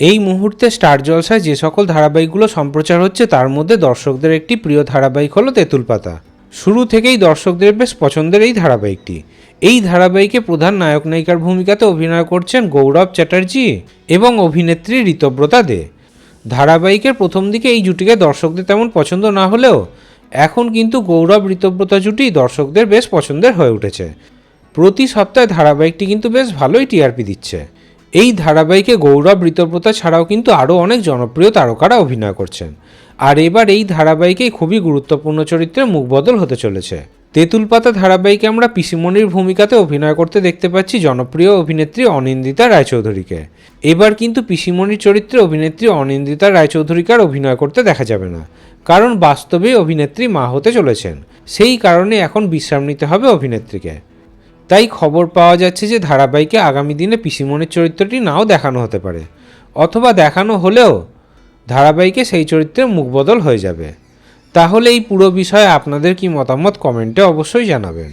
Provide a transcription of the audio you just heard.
এই মুহূর্তে স্টার জলসায় যে সকল ধারাবাহিকগুলো সম্প্রচার হচ্ছে, তার মধ্যে দর্শকদের একটি প্রিয় ধারাবাহিক হলো তেঁতুল পাতা। শুরু থেকেই দর্শকদের বেশ পছন্দের এই ধারাবাহিকটি। এই ধারাবাহিকে প্রধান নায়ক নায়িকার ভূমিকাতে অভিনয় করছেন গৌরব চ্যাটার্জি এবং অভিনেত্রী ঋতব্রতা দে। ধারাবাহিকের প্রথম দিকে এই জুটিকে দর্শকদের তেমন পছন্দ না হলেও, এখন কিন্তু গৌরব ঋতব্রতা জুটি দর্শকদের বেশ পছন্দের হয়ে উঠেছে। প্রতি সপ্তাহে ধারাবাহিকটি কিন্তু বেশ ভালোই টিআরপি দিচ্ছে। এই ধারাবাহিকে গৌরব ঋতব্রতা ছাড়াও কিন্তু আরও অনেক জনপ্রিয় তারকারা অভিনয় করছেন। আর এবার এই ধারাবাহিকেই খুবই গুরুত্বপূর্ণ চরিত্রে মুখবদল হতে চলেছে। তেঁতুল পাতা ধারাবাহিকে আমরা পিসিমণির ভূমিকাতে অভিনয় করতে দেখতে পাচ্ছি জনপ্রিয় অভিনেত্রী অনিন্দিতা রায়চৌধুরীকে। এবার কিন্তু পিসিমণির চরিত্রে অভিনেত্রী অনিন্দিতা রায়চৌধুরীকে আর অভিনয় করতে দেখা যাবে না। কারণ বাস্তবেই অভিনেত্রী মা হতে চলেছেন। সেই কারণে এখন বিশ্রাম নিতে হবে অভিনেত্রীকে। তাই খবর পাওয়া যাচ্ছে যে ধারাবাহিকে আগামী দিনে পিসিমনের চরিত্রটি নাও দেখানো হতে পারে, অথবা দেখানো হলেও ধারাবাহিকে সেই চরিত্রের মুখবদল হয়ে যাবে। তাহলে এই পুরো বিষয়ে আপনাদের কি মতামত কমেন্টে অবশ্যই জানাবেন।